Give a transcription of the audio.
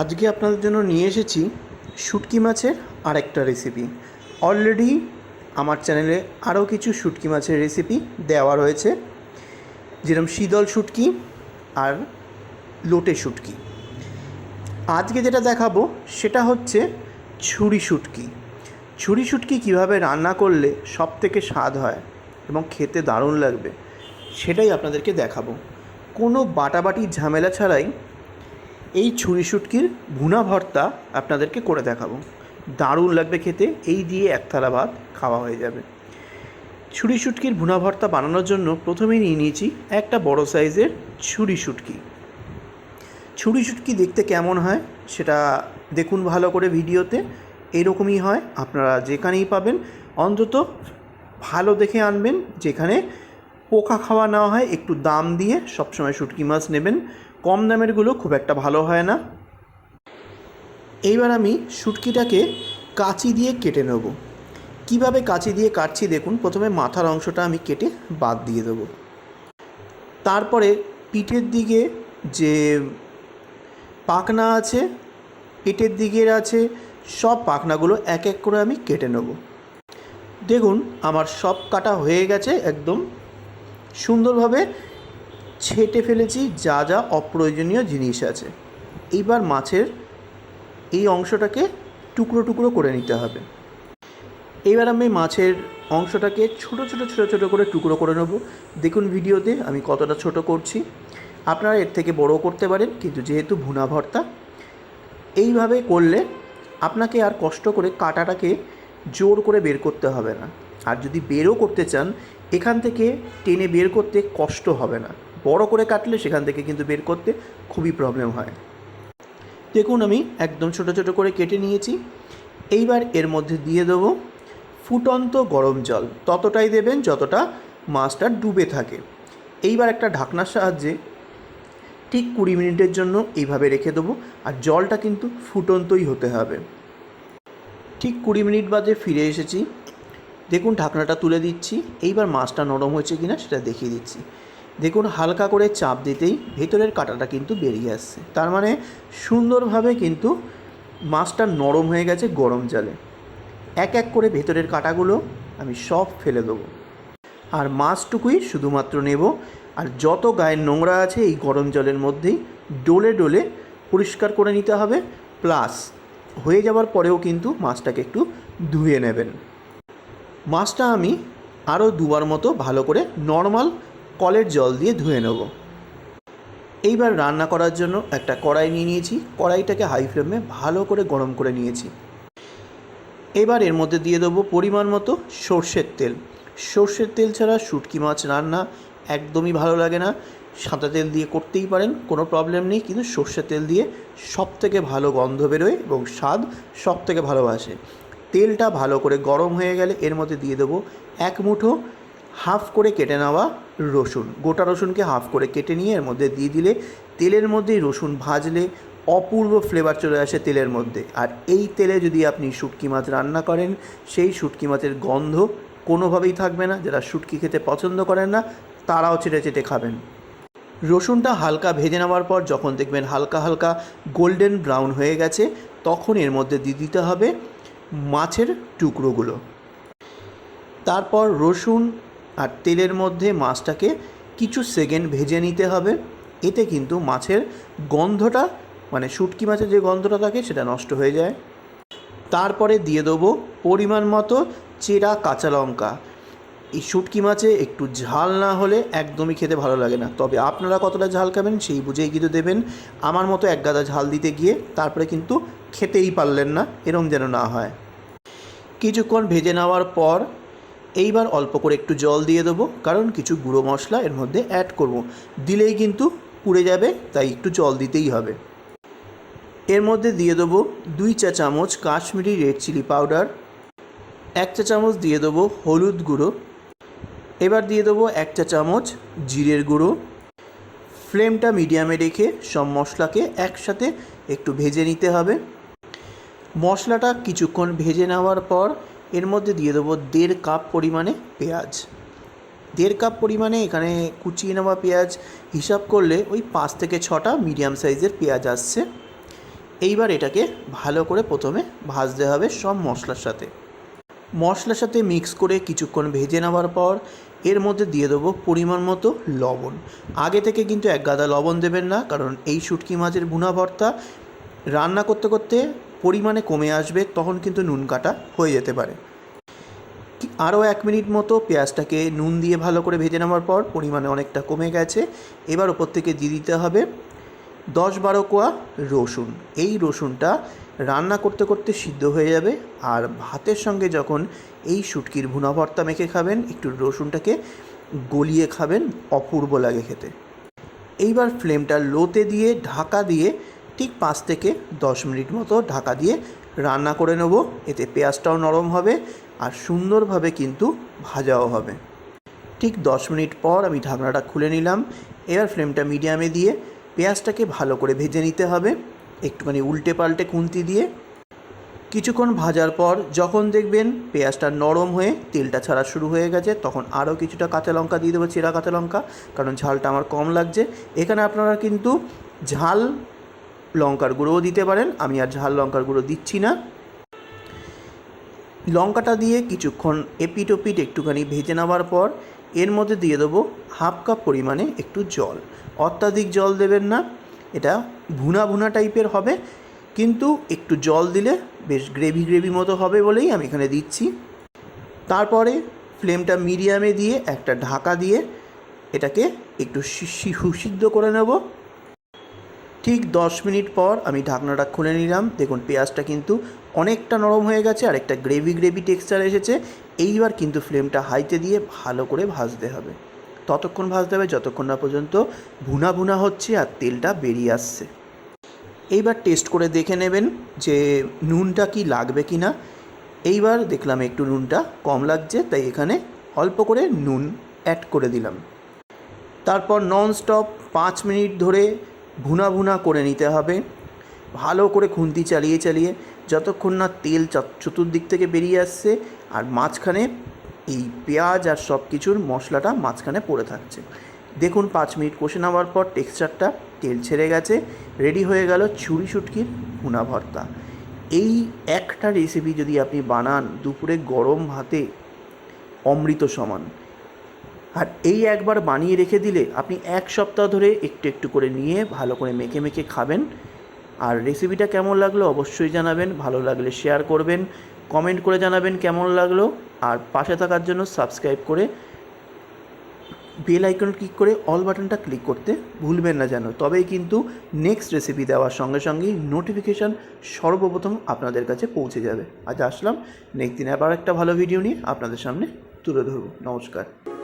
আজকে আপনাদের জন্য নিয়ে এসেছি শুটকি মাছের আরেকটা রেসিপি অলরেডি আমার চ্যানেলে আরও কিছু শুটকি মাছের রেসিপি দেওয়া রয়েছে। যেরকম শীতল শুটকি আর লোটে শুটকি। আজকে যেটা দেখাবো সেটা হচ্ছে ছুরি শুটকি। ছুরি শুটকি কীভাবে রান্না করলে সব থেকে স্বাদ হয় এবং খেতে দারুণ লাগবে, সেটাই আপনাদেরকে দেখাবো। কোনো বাটাবাটির ঝামেলা ছাড়াই এই ছুরি শুটকির ভুনা ভর্তা আপনাদেরকে করে দেখাবো। দারুণ লাগবে খেতে, এই দিয়ে এক থালা ভাত খাওয়া হয়ে যাবে। ছুরি শুটকির ভুনা ভর্তা বানানোর জন্য প্রথমেই নিয়ে নিয়েছি একটা বড় সাইজের ছুরি শুটকি। ছুরি শুটকি দেখতে কেমন হয় সেটা দেখুন ভালো করে ভিডিওতে। এরকমই হয়, আপনারা যেখানেই পাবেন, অন্তত ভালো দেখে আনবেন। যেখানে পোকা খাওয়া না হয়, একটু দাম দিয়ে সবসময় শুটকি মাছ নেবেন। কম দামেরগুলো খুব একটা ভালো হয় না। এইবার আমি শুটকিটাকে কাঁচি দিয়ে কেটে নেব। কীভাবে কাঁচি দিয়ে কাটছি দেখুন, প্রথমে মাথার অংশটা আমি কেটে বাদ দিয়ে দেবো। তারপরে পিঠের দিকে যে পাখনা আছে পেটের দিকের আছে, সব পাখনাগুলো এক এক করে আমি কেটে নেব। দেখুন, আমার সব কাটা হয়ে গেছে একদম সুন্দরভাবে ছেটে ফেলেছি, যা যা অপ্রয়োজনীয় জিনিস আছে। এইবার মাছের এই অংশটাকে টুকরো টুকরো করে নিতে হবে। এইবার আমি মাছের অংশটাকে ছোট ছোট ছোট ছোট করে টুকরো করে নেব। দেখুন ভিডিওতে আমি কতটা ছোট করছি। আপনারা এর থেকে বড় করতে পারেন, কিন্তু যেহেতু ভুনা ভর্তা, এইভাবে করলে আপনাকে আর কষ্ট করে কাটাটাকে জোর করে বের করতে হবে না। আর যদি বেরও করতে চান, এখান থেকে টেনে বের করতে কষ্ট হবে না। বড় করে কাটলে সেখান থেকে কিন্তু বের করতে খুবই প্রবলেম হয়। দেখুন আমি একদম ছোট ছোট করে কেটে নিয়েছি। এইবার এর মধ্যে দিয়ে দেবো ফুটন্ত গরম জল। ততটাই দেবেন যতটা মাছটা ডুবে থাকে। এইবার একটা ঢাকনার সাহায্যে ঠিক কুড়ি মিনিটের জন্য এইভাবে রেখে দেবো আর জলটা কিন্তু ফুটন্তই হতে হবে। ঠিক কুড়ি মিনিট বাদে ফিরে এসেছি। দেখুন ঢাকনাটা তুলে দিচ্ছি। এইবার মাছটা নরম হয়েছে কিনা সেটা দেখিয়ে দিচ্ছি। দেখুন, হালকা করে চাপ দিতেই ভেতরের কাঁটাটা কিন্তু বেরিয়ে আসছে। তার মানে সুন্দরভাবে কিন্তু মাছটা নরম হয়ে গেছে গরম জলে। এক এক করে ভেতরের কাঁটাগুলো আমি সব ফেলে দেবো। আর মাছটুকুই শুধুমাত্র নেব। আর যত গায়ের নোংরা আছে এই গরম জলের মধ্যেই ডোলে ডোলে পরিষ্কার করে নিতে হবে। প্লাস হয়ে যাওয়ার পরেও কিন্তু মাছটাকে একটু ধুয়ে নেবেন। মাছটা আমি আরও দুবার মতো ভালো করে নর্মাল কলের জল দিয়ে ধুয়ে নেব। এইবার রান্না করার জন্য একটা কড়াই নিয়ে নিয়েছি। কড়াইটাকে হাই ফ্লেমে ভালো করে গরম করে নিয়েছি। এবার এর মধ্যে দিয়ে দেবো পরিমাণ মতো সর্ষের তেল। সর্ষের তেল ছাড়া শুটকি মাছ রান্না একদমই ভালো লাগে না। সাদা তেল দিয়ে করতেই পারেন, কোনো প্রবলেম নেই। কিন্তু সর্ষের তেল দিয়ে সব থেকে ভালো গন্ধ বেরোয় এবং স্বাদ সব থেকে ভালোবাসে তেলটা ভালো করে গরম হয়ে গেলে এর মধ্যে দিয়ে দেবো এক মুঠো হাফ করে কেটে নেওয়া রসুন। গোটা রসুনকে হাফ করে কেটে নিয়ে এর মধ্যে দিয়ে দিলে তেলের মধ্যেই রসুন ভাজলে অপূর্ব ফ্লেভার চলে আসে তেলের মধ্যে। আর এই তেলে যদি আপনি শুটকি মাছ রান্না করেন, সেই শুটকি মাছের গন্ধ কোনোভাবেই থাকবে না। যারা শুটকি খেতে পছন্দ করেন না, তারাও চেটে চেটে খাবেন। রসুনটা হালকা ভেজে নেওয়ার পর যখন দেখবেন হালকা হালকা গোল্ডেন ব্রাউন হয়ে গেছে, তখন এর মধ্যে দিয়ে দিতে হবে মাছের টুকরোগুলো। তারপর রসুন আর তেলের মধ্যে মাছটাকে কিছু সেকেন্ড ভেজে নিতে হবে। এতে কিন্তু মাছের গন্ধটা মানে শুটকি মাছের যে গন্ধটা থাকে সেটা নষ্ট হয়ে যায়। তারপরে দিয়ে দেবো পরিমাণ মতো চেরা কাঁচা লঙ্কা। এই শুটকি মাছে একটু ঝাল না হলে একদমই খেতে ভালো লাগে না। তবে আপনারা কতটা ঝাল খাবেন সেই বুঝেই কিন্তু দেবেন। আমার মতো এক গাদা ঝাল দিতে গিয়ে তারপরে কিন্তু খেতেই পারলেন না, এরম যেন না হয়। কিছুক্ষণ ভেজে নেওয়ার পর এইবার অল্প করে একটু জল দিয়ে দেবো, কারণ কিছু গুঁড়ো মশলা এর মধ্যে অ্যাড করব। দিলেই কিন্তু পুড়ে যাবে, তাই একটু জল দিতেই হবে। এর মধ্যে দিয়ে দেবো দুই চা চামচ কাশ্মীরি রেড চিলি পাউডার এক চা চামচ দিয়ে দেবো হলুদ গুঁড়ো, এবার দিয়ে দেবো এক চা চামচ জিরের গুঁড়ো। ফ্লেমটা মিডিয়ামে রেখে সব মশলাকে একসাথে একটু ভেজে নিতে হবে। মশলাটা কিছুক্ষণ ভেজে নেওয়ার পর এর মধ্যে দিয়ে দেবো দেড় কাপ পরিমাণে পেঁয়াজ। দেড় কাপ পরিমাণে এখানে কুচিয়ে নেওয়া পেঁয়াজ। হিসাব করলে ওই পাঁচ থেকে ছটা মিডিয়াম সাইজের পেঁয়াজ আসছে। এইবার এটাকে ভালো করে প্রথমে ভাজতে হবে সব মশলার সাথে। মশলার সাথে মিক্স করে কিছুক্ষণ ভেজে নেওয়ার পর এর মধ্যে দিয়ে দেবো পরিমাণ মতো লবণ। আগে থেকে কিন্তু এক গাদা লবণ দেবেন না, কারণ এই শুটকি মাছের ভুনা ভর্তা রান্না করতে করতে পরিমাণে কমে আসবে, তখন কিন্তু নুন কাটা হয়ে যেতে পারে। আরও এক মিনিট মতো পেঁয়াজটাকে নুন দিয়ে ভালো করে ভেজে নেওয়ার পর পরিমাণে অনেকটা কমে গেছে। এবার ওপর থেকে দিয়ে দিতে হবে দশ বারো কোয়া রসুন। এই রসুনটা রান্না করতে করতে সিদ্ধ হয়ে যাবে আর ভাতের সঙ্গে যখন এই শুটকির ভুনা ভর্তা মেখে খাবেন, একটু রসুনটাকে গলিয়ে খাবেন, অপূর্ব লাগে খেতে। এইবার ফ্লেমটা লোতে দিয়ে, ঢাকা দিয়ে ঠিক পাঁচ থেকে দশ মিনিট মতো ঢাকা দিয়ে রান্না করে নেব। এতে পেঁয়াজটাও নরম হবে আর সুন্দরভাবে কিন্তু ভাজাও হবে। ঠিক দশ মিনিট পর আমি ঢাকনাটা খুলে নিলাম। এবার ফ্লেমটা মিডিয়ামে দিয়ে পেঁয়াজটাকে ভালো করে ভেজে নিতে হবে। একটুখানি উল্টে পাল্টে খুন্তি দিয়ে। কিছুক্ষণ ভাজার পর যখন দেখবেন পেঁয়াজটা নরম হয়ে তেলটা ছাড়া শুরু হয়ে গেছে, তখন আরও কিছুটা কাঁচা লঙ্কা দিয়ে দেবো, চেরা কাঁচা লঙ্কা, কারণ ঝালটা আমার কম লাগছে। এখানে আপনারা কিন্তু ঝাল লঙ্কার গুঁড়োও দিতে পারেন। আমি আর ঝাল লঙ্কার গুঁড়ো দিচ্ছি না। লঙ্কাটা দিয়ে কিছুক্ষণ এপিট ওপিট একটুখানি ভেজে নেওয়ার পর এর মধ্যে দিয়ে দেবো হাফ কাপ পরিমাণে একটু জল। অত্যাধিক জল দেবেন না। এটা ভুনা ভুনা টাইপের হবে। কিন্তু একটু জল দিলে বেশ গ্রেভি গ্রেভি মতো হবে বলেই আমি এখানে দিচ্ছি। তারপরে ফ্লেমটা মিডিয়ামে দিয়ে একটা ঢাকা দিয়ে এটাকে একটু সিদ্ধ করে নেব। ঠিক দশ মিনিট পর আমি ঢাকনাটা খুলে নিলাম। দেখুন, পেঁয়াজটা কিন্তু অনেকটা নরম হয়ে গেছে আর একটা গ্রেভি গ্রেভি টেক্সচার এসেছে। এইবার কিন্তু ফ্লেমটা হাইতে দিয়ে ভালো করে ভাজতে হবে। ততক্ষণ ভাজতে হবে, যতক্ষণ না পর্যন্ত ভুনা ভুনা হচ্ছে আর তেলটা বেরিয়ে আসছে। এইবার টেস্ট করে দেখে নেবেন যে নুনটা কি লাগবে কি না এইবার দেখলাম একটু নুনটা কম লাগছে, তাই এখানে অল্প করে নুন অ্যাড করে দিলাম। তারপর ননস্টপ পাঁচ মিনিট ধরে ভুনা ভুনা করে নিতে হবে। ভালো করে খুন্তি চালিয়ে চালিয়ে যতক্ষণ না তেল চতুর্দিক থেকে বেরিয়ে আসছে আর মাঝখানে এই পেঁয়াজ আর সব কিছুর মশলাটা মাঝখানে পড়ে থাকছে। দেখুন পাঁচ মিনিট কষে নেওয়ার পর টেক্সচারটা তেল ছেড়ে গেছে, রেডি হয়ে গেল ছুরি শুটকির ভুনা ভর্তা। এই একটা রেসিপি যদি আপনি বানান দুপুরে গরম ভাতে অমৃত সমান। আর এই একবার বানিয়ে রেখে দিলে আপনি এক সপ্তাহ ধরে একটু একটু করে নিয়ে ভালো করে মেখে মেখে খাবেন। আর রেসিপিটা কেমন লাগল অবশ্যই জানাবেন, ভালো লাগলে শেয়ার করবেন কমেন্ট করে জানাবেন কেমন লাগল। আর পাশে থাকার জন্য সাবস্ক্রাইব করে বেল আইকন ক্লিক করে অল বাটনটা ক্লিক করতে ভুলবেন না যেন। তবেই কিন্তু নেক্সট রেসিপি দেওয়ার সঙ্গে সঙ্গেই নোটিফিকেশান সর্বপ্রথম আপনাদের কাছে পৌঁছে যাবে। আজ আসলাম নেক্সট দিন আবার একটা ভালো ভিডিও নিয়ে আপনাদের সামনে তুলে ধরবো। নমস্কার।